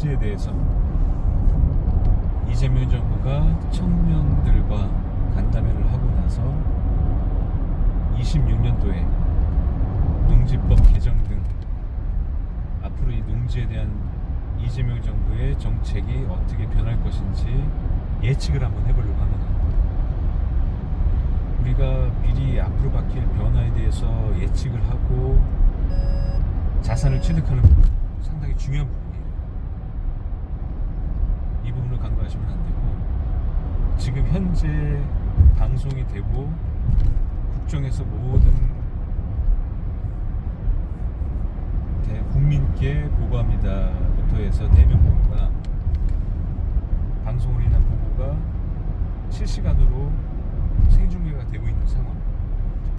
농지에 대해서 이재명 정부가 청년들과 간담회를 하고 나서 26년도에 농지법 개정 등 앞으로 이 농지에 대한 이재명 정부의 정책이 어떻게 변할 것인지 예측을 한번 해보려고 합니다. 우리가 미리 앞으로 바뀔 변화에 대해서 예측을 하고 자산을 취득하는 상당히 중요한 부분이에요. 이 부분을 간과하시면 안 되고 지금 현재 방송이 되고 국정에서 모든 대- 국민께 보고합니다부터 해서 대면 보고가 방송으로 인한 보고가 실시간으로 생중계가 되고 있는 상황?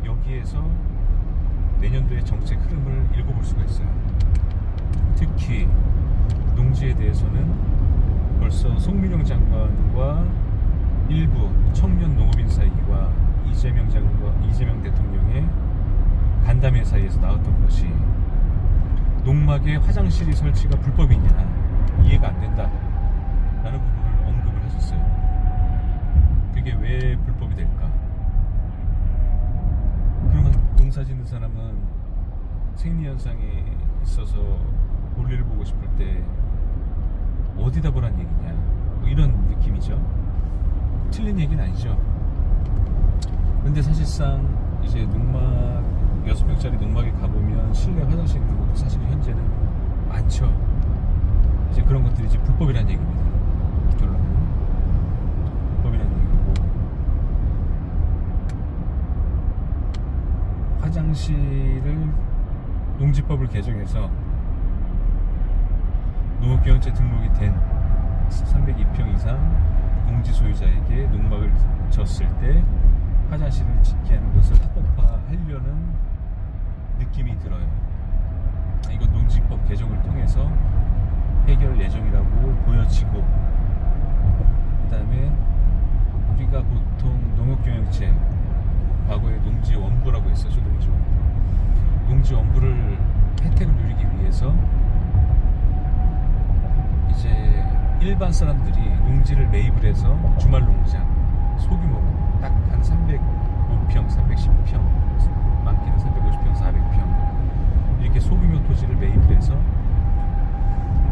여기에서 내년도의 정책 흐름을 읽어볼 수가 있어요. 특히 농지에 대해서는 벌써 송민영 장관과 일부 청년 농업인 사이와 이재명 장관, 이재명 대통령의 간담회 사이에서 나왔던 것이 농막에 화장실이 설치가 불법이냐 이해가 안 된다 라는 부분을 언급을 하셨어요. 그게 왜 불법이 될까? 그러면 농사 짓는 사람은 생리현상에 있어서 볼일을 보고 싶을 때 어디다 보란 얘기냐. 뭐 이런 느낌이죠. 틀린 얘기는 아니죠. 근데 사실상 이제 농막 6평짜리 농막에 가보면 실내 화장실 있는 것도 사실 현재는 많죠. 이제 그런 것들이 이제 불법이라는 얘기입니다. 결론은. 불법이라는 얘기고. 화장실을 농지법을 개정해서 농업기관체 등록이 된 302평 이상 농지 소유자에게 농막을 졌을 때 화장실을 짓게 하는 것을 합법화하려는 느낌이 들어요. 이건 농지법 개정을 통해서 해결 예정이라고 보여지고 그다음에 우리가 보통 농업경영체 과거에 농지 원부라고 했었죠 농지 원부 농지 원부를 혜택을 누리기 위해서 이제 일반 사람들이 농지를 매입을 해서 주말 농장 소규모로 딱한 305평, 310평, 많게는 350평, 400평 이렇게 소규모 토지를 매입을 해서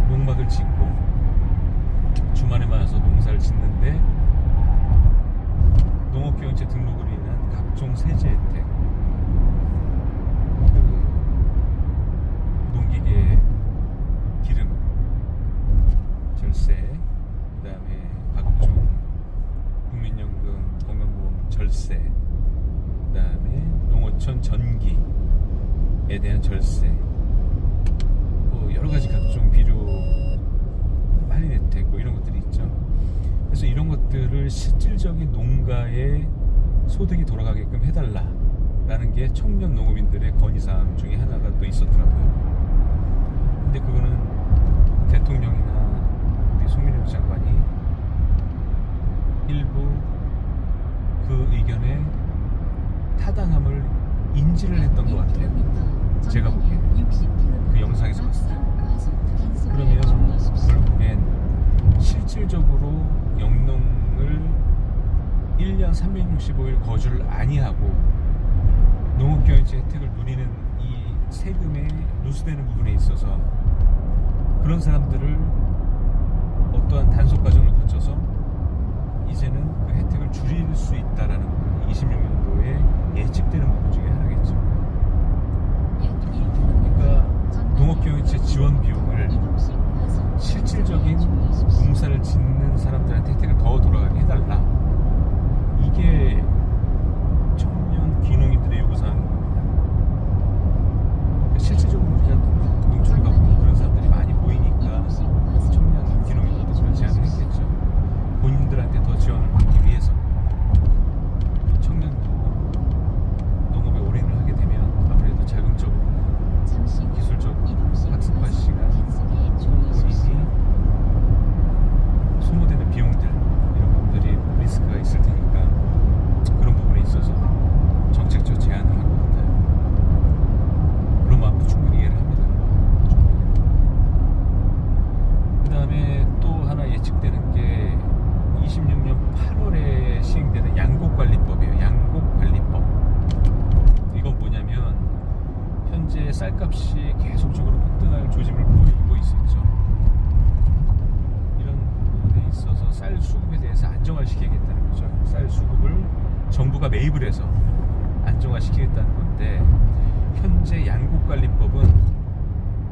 농막을 짓고 주말에만 와서 농사를 짓는데 농업기관체 등록으로 인한 각종 세제 혜택 그 농기계 기름 절세 그다음에 각종 국민연금 건강보험 절세 그다음에 농어촌 전기에 대한 절세 뭐 여러 가지 각종 비료 할인 혜택 뭐 이런 것들이 있죠. 그래서 이런 것들을 실질적인 농가의 소득이 돌아가게끔 해달라라는 게 청년 농업인들의 건의사항 중에 하나가 또 있었더라고요. 근데 그거는 대통령이나 우리 송민영 장관이 일부 그 의견에 타당함을 인지를 했던 것 같아요. 제가 보기엔 그 영상에서 봤을 때 그러면 결국엔 실질적으로 영농을 1년 365일 거주를 아니하고 농업경영체 혜택을 누리는 이 세금에 누수되는 부분에 있어서 그런 사람들을 어떠한 단속 과정을 거쳐서 이제는 그 혜택을 줄일 수 있다라는 부분이 26년도에 예측되는 부분 중에 하나겠죠. 그러니까 농업경영체 지원 비용을 실질적인 농사를 짓는 사람들한테 혜택을 더 돌아가게 해달라. 이게 청년 귀농인들의 요구사항 2016년 8월에 시행되는 양곡관리법이에요. 양곡관리법. 이건 뭐냐면 현재 쌀값이 계속적으로 폭등할 조짐을 보이고 있었죠. 이런 부분에 있어서 쌀 수급에 대해서 안정화시키겠다는 거죠. 쌀 수급을 정부가 매입을 해서 안정화시키겠다는 건데 현재 양곡관리법은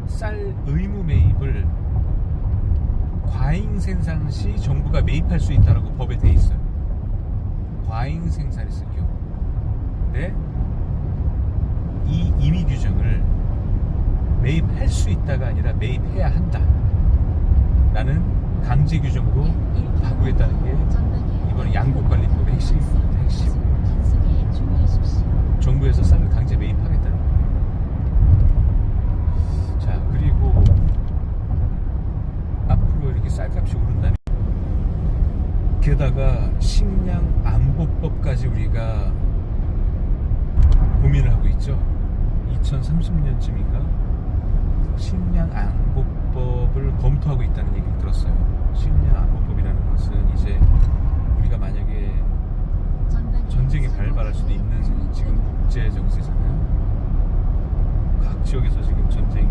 쌀 의무 매입을 과잉 생산 시 정부가 매입할 수 있다라고 법에 돼 있어요. 과잉 생산했을 경우. 근데 이 임의 규정을 매입할 수 있다가 아니라 매입해야 한다. 라는 강제 규정으로 바꾸겠다는 게 이번에 양국관리법의 핵심입니다. 핵심. 정부에서 쌀을 강제 매입하겠다는 거예요. 자, 그리고 앞으로 이렇게 쌀값이 오른다면 게다가 식량 안보법까지 우리가 고민을 하고 있죠. 2030년쯤인가 식량 안보법을 검토하고 있다는 얘기를 들었어요. 식량 안보법이라는 것은 이제 우리가 만약에 전쟁이 발발할 수도 있는 지금 국제 정세잖아요. 각 지역에서 지금 전쟁이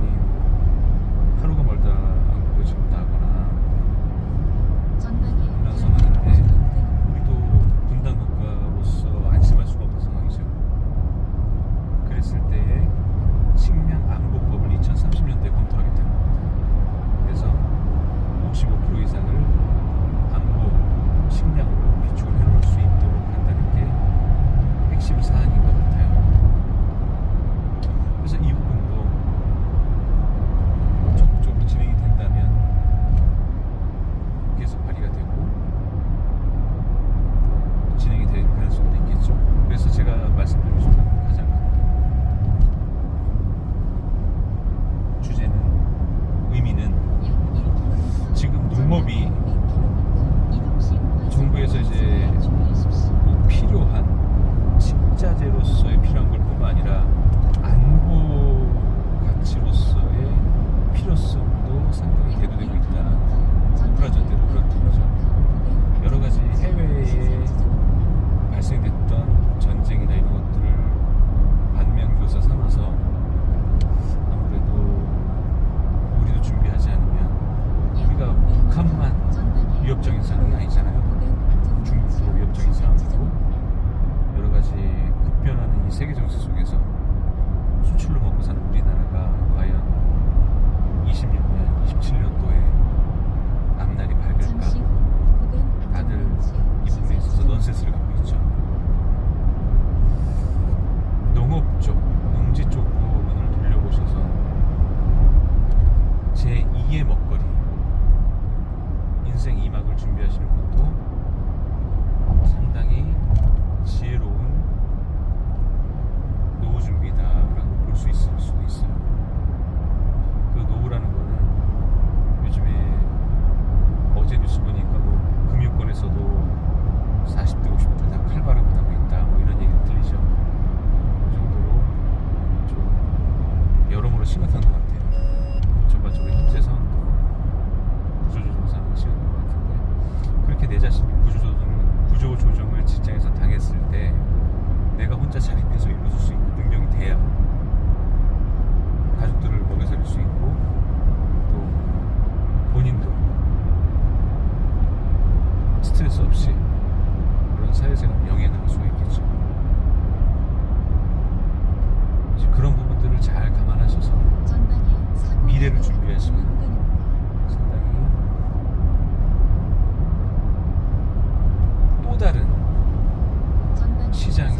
좀여러모로 심각한 것 같아요. 전반적으로 현재 상황도 구조조정 상황이 심각한 것 같은데 그렇게 내 자신이 구조조정, 구조조정을 직장에서 당했을 때 내가 혼자 자립해서 일어설 수 있는 능력이 돼야 가족들을 먹여 살릴 수 있고 또 본인도 스트레스 없이 그런 사회생활 영위해 나갈 수가 있겠죠. 이제 그런 부분들을 잘 감안하셔서 미래를 준비하시면 상당히 또 다른 시장이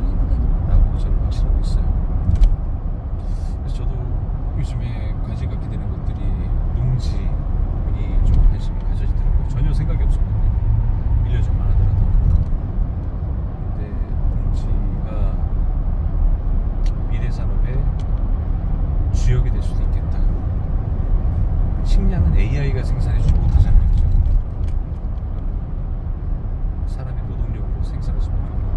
것이다. 라고 저는 확신하고 있어요. 그래서 저도 요즘에 관심 갖게 되는 것들이 농지에 좀 관심이 가져지더라고요. 전혀 생각이 없었는데 1년 전만 하더라도. 근데 농지가 미래 산업의 주역이 될 수도 있겠다. 식량은 AI가 생산해주지 못하잖아요. 그죠? 사람의 노동력으로 생산할 수밖에 없는